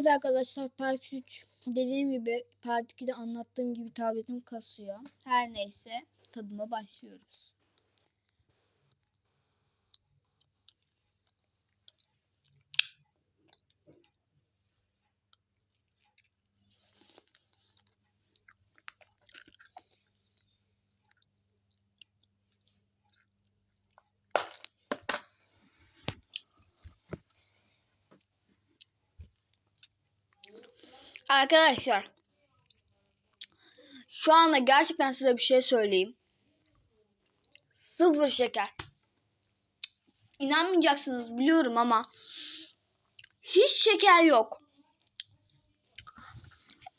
Evet arkadaşlar Part 3 dediğim gibi Part 2'de anlattığım gibi tabletim kasıyor. Her neyse tadıma başlıyoruz. Arkadaşlar şu anda gerçekten size bir şey söyleyeyim. Sıfır şeker. İnanmayacaksınız biliyorum ama hiç şeker yok.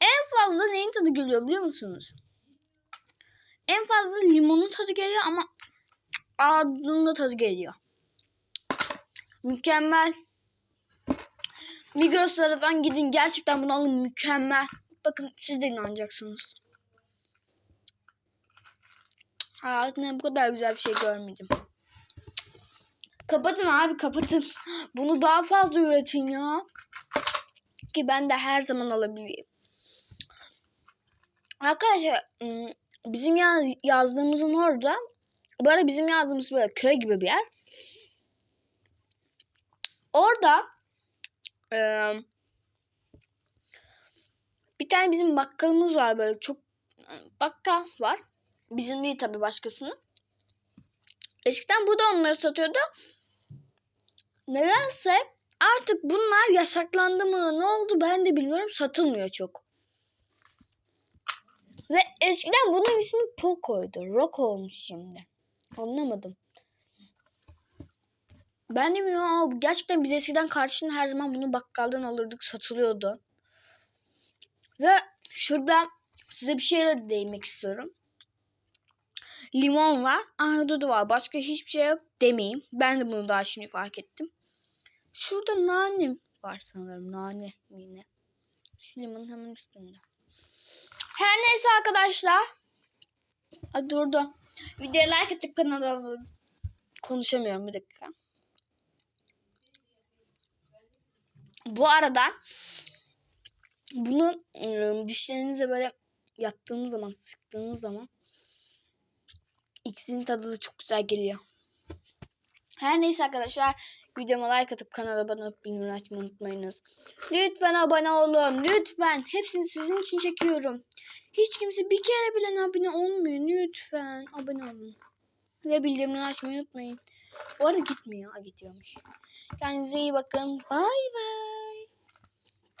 En fazla neyin tadı geliyor biliyor musunuz? En fazla limonun tadı geliyor ama ağzının tadı geliyor. Mükemmel. Migros'lardan gidin gerçekten bunu alın mükemmel. Bakın siz de inanacaksınız. Hayatımda bu kadar güzel bir şey görmedim. Kapatın abi kapatın. Bunu daha fazla üretin ya. Ki ben de her zaman alabileyim. Arkadaşlar ım, bizim ya yazdığımızın orada bu arada bizim yazdığımız böyle köy gibi bir yer. Orada bir tane bizim bakkalımız var böyle çok bakkal var. Bizim değil tabii başkasının. Eskiden bu da onları satıyordu. Nedense artık bunlar yasaklandı mı ne oldu ben de bilmiyorum satılmıyor çok. Ve eskiden bunun ismi Poco'ydu. Rock olmuş şimdi. Anlamadım. Ben de bilmiyorum gerçekten biz eskiden karşına her zaman bunu bakkaldan alırdık satılıyordu. Ve şurada size bir şeyle değinmek istiyorum. Limon var, ahududu var. Başka hiçbir şey yok demeyeyim. Ben de bunu daha şimdi fark ettim. Şurada nane var sanırım. Nane yine. Şu limonun hemen üstünde. Her neyse arkadaşlar. Hadi durdu. Videoya like atıp kanala konuşamıyorum bir dakika. Bu arada bunu ıı, dişlerinize böyle yaptığınız zaman, sıktığınız zaman ikisinin tadı da çok güzel geliyor. Her neyse arkadaşlar videoma like atıp kanala abone olup bildirim açmayı unutmayınız. Lütfen abone olun. Lütfen. Hepsini sizin için çekiyorum. Hiç kimse bir kere bile abone olmuyor. Lütfen abone olun. Ve bildirimleri açmayı unutmayın. Bu arada gitmiyor. Ha, gidiyormuş. Kendinize iyi bakın. Bay bay.